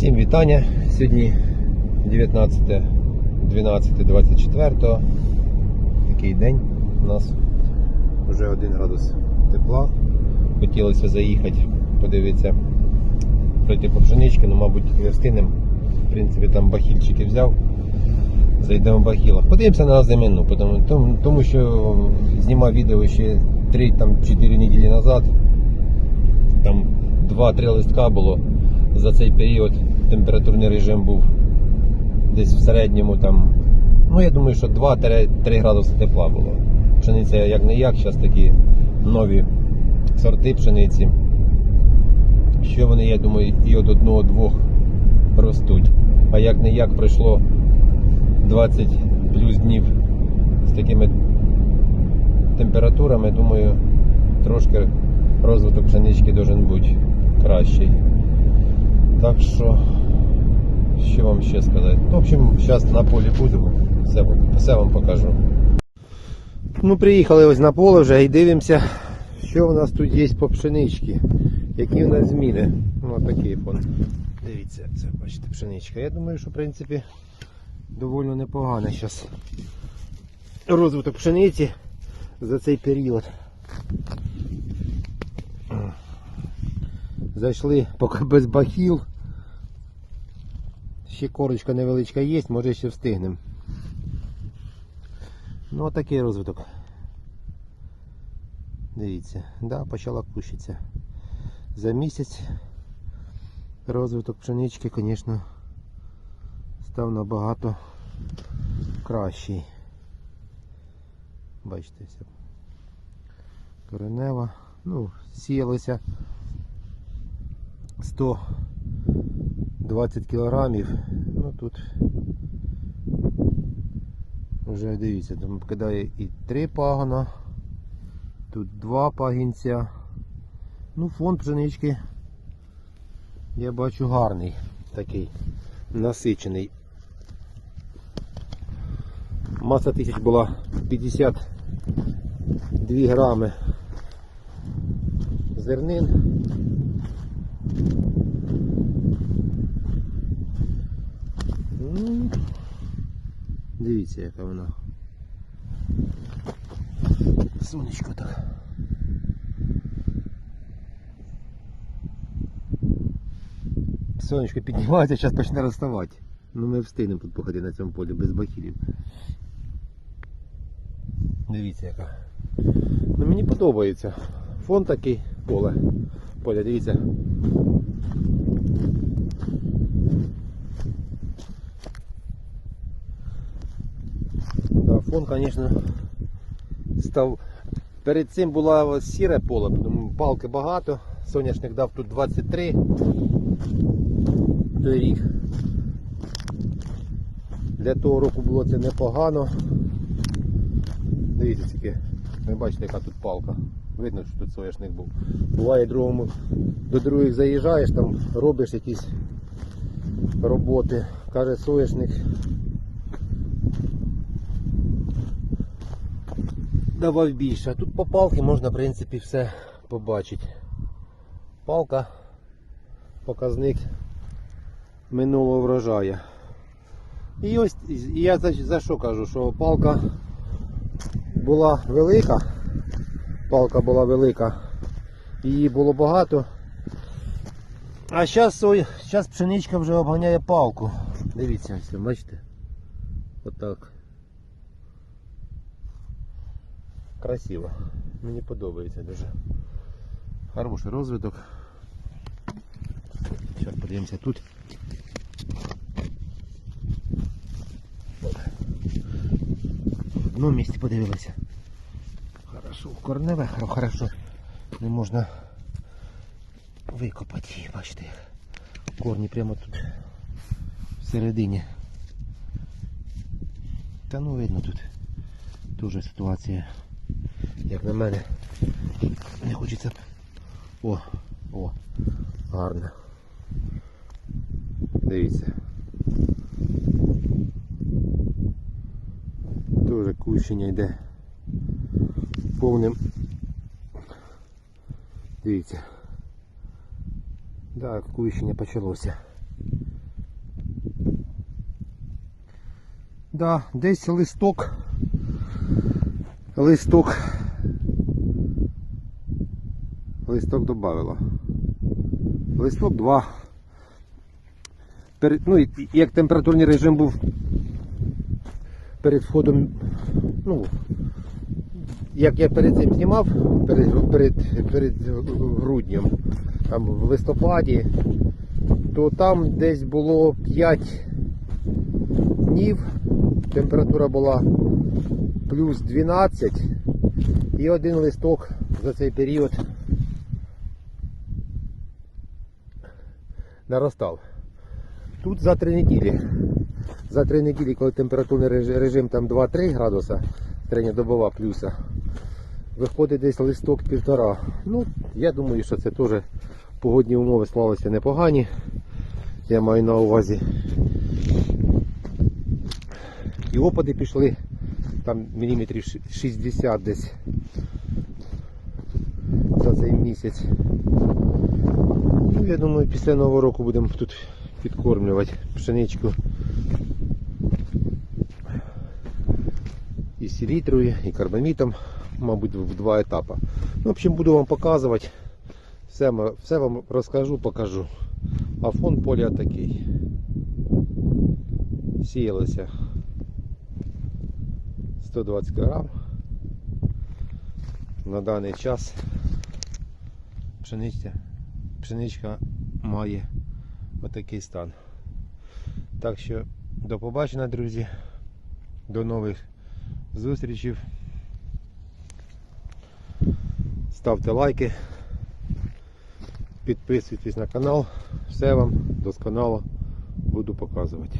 Всім вітання. Сьогодні 19 12 24 Такий день у нас вже 1 градус тепла. Хотілося заїхати, подивитися, пройти по пшенички, але, мабуть, не встигнемо. В принципі, там бахільчики взяв. Зайдемо в бахілах. Подивимося на зимину, тому, тому що знімав відео ще 3-4 неділі назад. Там 2-3 листка було. За цей період температурний режим був десь в середньому там. Ну я думаю, що 2-3 градуси тепла було. Пшениця як не як, зараз такі нові сорти пшениці. Що вони, я думаю, і від одного-двох ростуть. А як не як пройшло 20 плюс днів з такими температурами, думаю, трошки розвиток пшенички должен бути кращий. Так що, що вам ще сказати? Ну, В общем, зараз на полі буду, все, все вам покажу. Ну, приїхали ось на поле вже і дивимося, що у нас тут є по пшеничці. Які в нас зміни. Ну, такий фон. Дивіться, це бачите, пшеничка. Я думаю, що в принципі доволі непоганий зараз розвиток пшениці за цей період. Зайшли поки без бахіл. Ще корочка невеличка є, може ще встигнемо. Ну отакий розвиток. Дивіться, да, почала кущитися. За місяць розвиток пшенички, звісно, став набагато кращий. Бачите, все. Коренева. Ну, сіялося 120 кілограмів. Ну тут вже дивіться, там кидає і три пагона, тут два пагінця. Ну, фонд пшенички я бачу гарний, такий насичений. Маса тисяч була 52 грами зернин. Дивіться, яка вона. Сонечко так. Сонечко піднімається, зараз почне розставати. Ну ми встигнемо тут походити на цьому полі без бахілів. Дивіться яка. Ну мені подобається. Фон такий поле. Поле, дивіться. Фон, звісно, став. Перед цим було сіре поле, тому палки багато. Соняшник дав тут 23 той рік. Для того року було це непогано. Дивіться тільки, ви бачите, яка тут палка. Видно, що тут соняшник був. Буває другому, до других заїжджаєш, там робиш якісь роботи. Каже соняшник. Давав більше. А тут по палки можна в принципі все побачити. Палка, показник минулого врожаю. І ось і я за, за що кажу, що палка була велика, палка була велика, її було багато. А зараз зараз пшеничка вже обганяє палку. Дивіться, бачите? Отак. Красиво. Мені подобається дуже. Хороший розвиток. Зараз подивимося тут. В одному місці подивилися. Хорошо, корневе, хорошо. Не можна викопати, бачите. Корні прямо тут всередині. Та ну видно тут. Дуже ситуація, як на мене. Не хочеться. О, о, Гарне. Дивіться. Дуже кущення йде повним. Дивіться. Так, кущення почалося. Да, десь листок. Листок Листок додавила. Листок 2. Перед, ну, як температурний режим був перед входом, ну, як я перед цим знімав, перед, перед, перед груднем, там в листопаді, то там десь було 5 днів, температура була плюс 12 і один листок за цей період наростав. Тут за три неділі. За три неділі, коли температурний режим там 2-3 градуса, середньодобова плюса, виходить десь листок півтора. Ну, я думаю, що це теж погодні умови склалися непогані. Я маю на увазі. І опади пішли там міліметрів 60 десь за цей місяць. Ну, я думаю, після Нового року будемо тут підкормлювати пшеничку. І селітрою, і карбамітом, мабуть, в два етапи. Ну, в общем, буду вам показувати. Все, все вам розкажу, покажу. А фон поля такий. Сіялося 120 грам. На даний час пшениця, пшеничка має отакий стан. Так що до побачення, друзі. До нових зустрічей. Ставте лайки, підписуйтесь на канал. Все вам досконало буду показувати.